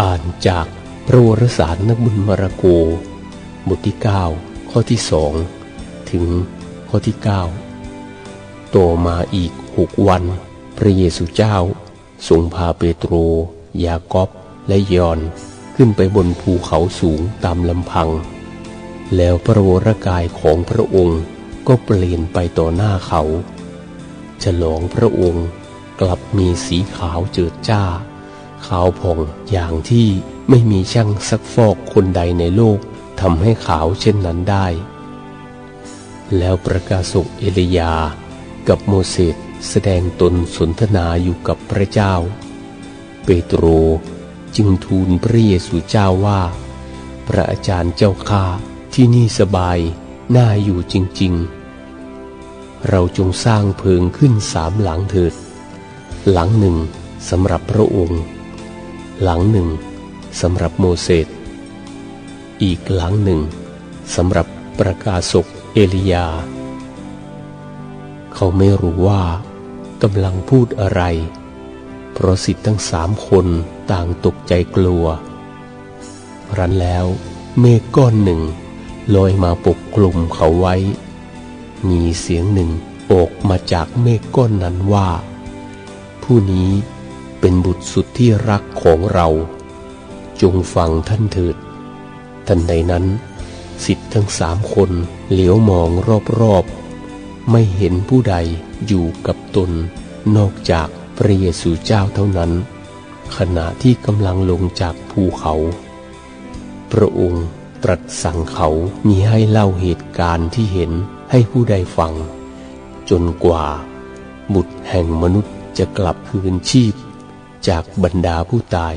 อ่านจากพระวรสารนักบุญมาระโก บทที่ 9 ข้อที่สองถึงข้อที่ 9 ต่อมาอีกหกวัน พระเยซูเจ้าทรงพาเปโตร ยากอบและยอนขึ้นไปบนภูเขาสูงตามลำพัง แล้วพระวรกายของพระองค์ก็เปลี่ยนไปต่อหน้าเขา ฉลองพระองค์กลับมีสีขาวเจิดจ้า ขาวผ่องอย่างที่ไม่มีช่างซักฟอกคนใดในโลกทำให้ขาวเช่นนั้นได้ แล้วประกาศกเอลียากับโมเสสแสดงตนสนทนาอยู่กับพระเจ้า เปโตรจึงทูลพระเยซูเจ้าว่า พระอาจารย์เจ้าข้าที่นี่สบายน่าอยู่จริงๆ เราจงสร้างเพิงขึ้นสามหลังเถิด หลังหนึ่งสำหรับพระองค์ หลังหนึ่งสำหรับโมเสสอีกหลังหนึ่งสำหรับประกาศกเอลียา เขาไม่รู้ว่ากำลังพูดอะไร เพราะสิทธิ์ทั้งสามคนต่างตกใจกลัว รันแล้วเมฆก้อนหนึ่งลอยมาปกคลุมเขาไว้ มีเสียงหนึ่งออกมาจากเมฆก้อนนั้นว่า ผู้นี้ เป็นบุตรสุดที่รักของเรา จงฟังท่านเถิดทันใดนั้นสิทธิ์ทั้งสามคนเหลียวมองรอบๆ ไม่เห็นผู้ใดอยู่กับตน นอกจากพระเยซูเจ้าเท่านั้น ขณะที่กำลังลงจากภูเขา พระองค์ตรัสสั่งเขามีให้เล่าเหตุการณ์ที่เห็นให้ผู้ใดฟัง จนกว่า บุตรแห่งมนุษย์จะกลับคืนชีพ จากบรรดาผู้ตาย